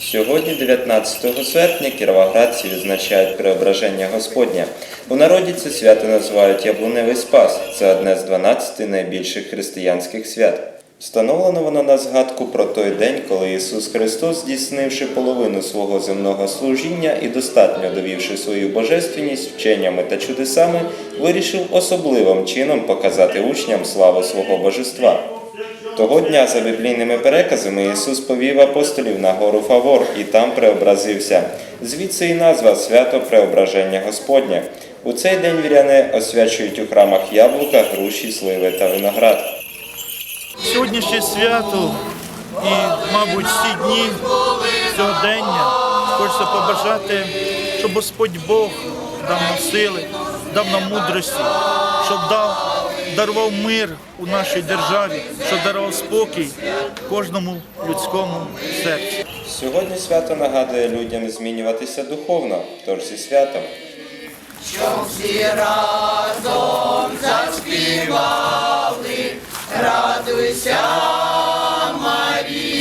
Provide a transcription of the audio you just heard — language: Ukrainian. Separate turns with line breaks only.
Сьогодні, 19 серпня, кіровоградці відзначають Преображення Господня. У народі це свято називають Яблуневий Спас. Це одне з 12 найбільших християнських свят. Встановлено воно на згадку про той день, коли Ісус Христос, здійснивши половину свого земного служіння і достатньо довівши свою божественність вченнями та чудесами, вирішив особливим чином показати учням славу свого божества. Того дня, за біблійними переказами, Ісус повів апостолів на гору Фавор і там преобразився. Звідси і назва свято Преображення Господнє. У цей день віряни освячують у храмах яблука, груші, сливи та виноград.
Сьогоднішнє свято і, мабуть, всі дні сьогодення хочеться побажати, щоб Господь Бог дав нам сили, дав нам мудрості, щоб дав, дарував мир у нашій державі, щоб дарував спокій кожному людському серцю.
Сьогодні свято нагадує людям змінюватися духовно, тож зі святом.
всі разом María.